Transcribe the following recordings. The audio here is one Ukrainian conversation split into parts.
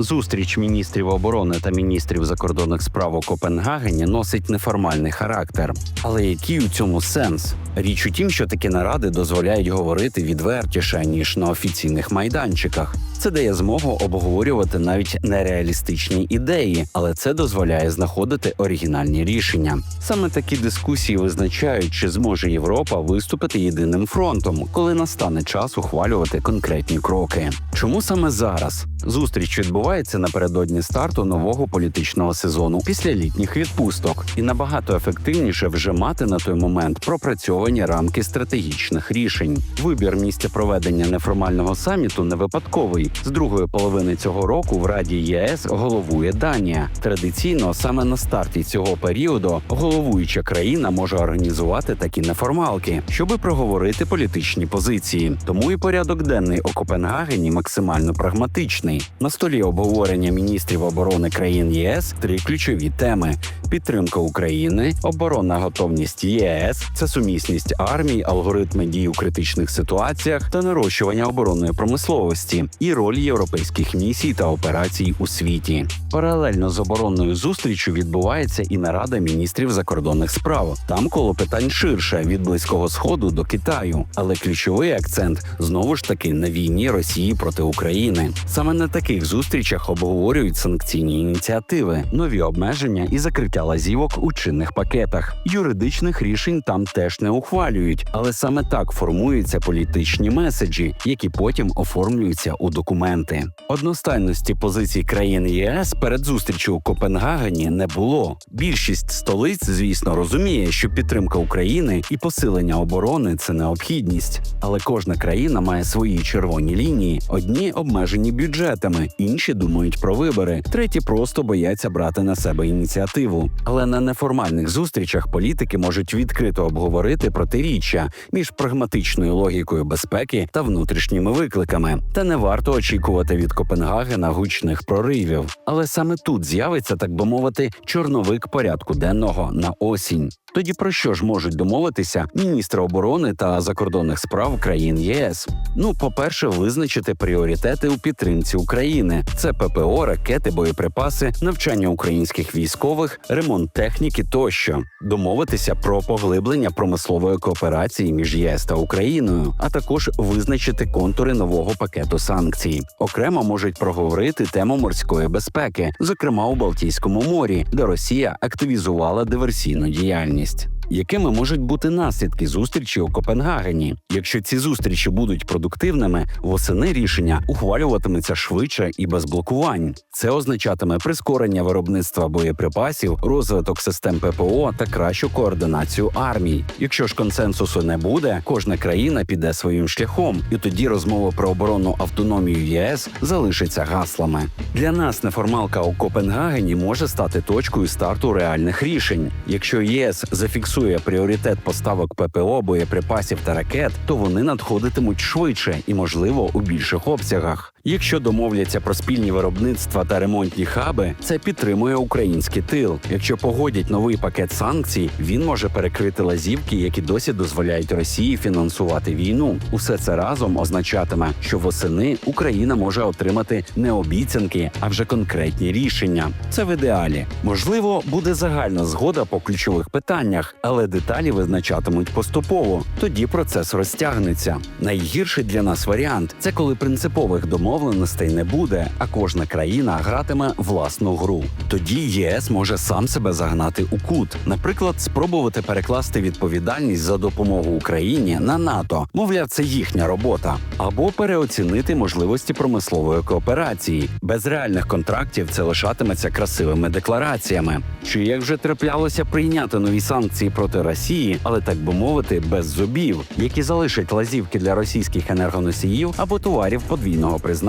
Зустріч міністрів оборони та міністрів закордонних справ у Копенгагені носить неформальний характер. Але який у цьому сенс? Річ у тім, що такі наради дозволяють говорити відвертіше ніж на офіційних майданчиках. Це дає змогу обговорювати навіть нереалістичні ідеї, але це дозволяє знаходити оригінальні рішення. Саме такі дискусії визначають, чи зможе Європа виступити єдиним фронтом, коли настане час ухвалювати конкретні кроки. Чому саме зараз? Зустріч відбувається напередодні старту нового політичного сезону після літніх відпусток, і набагато ефективніше вже мати на той момент пропрацьовані рамки стратегічних рішень. Вибір місця проведення неформального саміту не випадковий. З другої половини цього року в Раді ЄС головує Данія. Традиційно саме на старті цього періоду головуюча країна може організувати такі неформалки, щоби проговорити політичні позиції. Тому і порядок денний у Копенгагені максимально прагматичний. На столі обговорення міністрів оборони країн ЄС три ключові теми: підтримка України, оборонна готовність ЄС, це сумісність армій, алгоритми дій у критичних ситуаціях та нарощування оборонної промисловості і роль європейських місій та операцій у світі. Паралельно з оборонною зустрічю відбувається і нарада міністрів закордонних справ. Там коло питань ширше від близького сходу до Китаю. Але ключовий акцент знову ж таки на війні Росії проти України. Саме на таких зустрічах обговорюють санкційні ініціативи, нові обмеження і закриття лазівок у чинних пакетах. Юридичних рішень там теж не ухвалюють, але саме так формуються політичні меседжі, які потім оформлюються у документи. Одностайності позицій країн ЄС перед зустрічю у Копенгагені не було. Більшість столиць, звісно, розуміє, що підтримка України і посилення оборони це необхідність, але кожна країна має свої червоні лінії. Одні обмежені бюджетами, інші думають про вибори, треті просто бояться брати на себе ініціативу. Але на неформальних зустрічах політики можуть відкрито обговорити протиріччя між прагматичною логікою безпеки та внутрішніми викликами. Та не варто очікувати від Копенгагена гучних проривів. Але саме тут з'явиться, так би мовити, чорновик порядку денного на осінь. Тоді про що ж можуть домовитися міністри оборони та закордонних справ країн ЄС? Ну, по-перше, визначити пріоритети у підтримці України: це ППО, ракети, боєприпаси, навчання українських військових, ремонт техніки тощо, домовитися про поглиблення промислової кооперації між ЄС та Україною, а також визначити контури нового пакету санкцій. Окремо можуть проговорити тему морської безпеки, зокрема у Балтійському морі, де Росія активізувала диверсійну діяльність. Якими можуть бути наслідки зустрічі у Копенгагені? Якщо ці зустрічі будуть продуктивними, восени рішення ухвалюватиметься швидше і без блокувань. Це означатиме прискорення виробництва боєприпасів, розвиток систем ППО та кращу координацію армій. Якщо ж консенсусу не буде, кожна країна піде своїм шляхом, і тоді розмова про оборонну автономію ЄС залишиться гаслами. Для нас неформалка у Копенгагені може стати точкою старту реальних рішень. Якщо ЄС зафіксує пріоритет поставок ППО, боєприпасів та ракет, то вони надходитимуть швидше і, можливо, у більших обсягах. Якщо домовляться про спільні виробництва та ремонтні хаби, це підтримує український тил. Якщо погодять новий пакет санкцій, він може перекрити лазівки, які досі дозволяють Росії фінансувати війну. Усе це разом означатиме, що восени Україна може отримати не обіцянки, а вже конкретні рішення. Це в ідеалі. Можливо, буде загальна згода по ключових питаннях, але деталі визначатимуть поступово. Тоді процес розтягнеться. Найгірший для нас варіант це коли принципових домовленостей не буде, а кожна країна гратиме власну гру. Тоді ЄС може сам себе загнати у кут, наприклад, спробувати перекласти відповідальність за допомогу Україні на НАТО. Мовляв, це їхня робота, або переоцінити можливості промислової кооперації. Без реальних контрактів це лишатиметься красивими деклараціями. Чи як вже траплялося прийняти нові санкції проти Росії, але так би мовити, без зубів, які залишать лазівки для російських енергоносіїв або товарів подвійного призначення.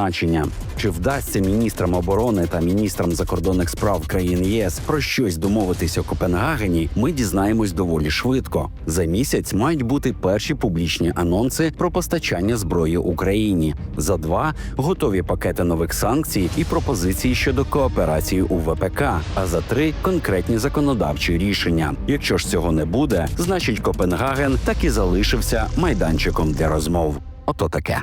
Чи вдасться міністрам оборони та міністрам закордонних справ країн ЄС про щось домовитися у Копенгагені? Ми дізнаємось доволі швидко. За місяць мають бути перші публічні анонси про постачання зброї Україні. За два готові пакети нових санкцій і пропозиції щодо кооперації у ВПК. А за три конкретні законодавчі рішення. Якщо ж цього не буде, значить Копенгаген так і залишився майданчиком для розмов. Ото таке.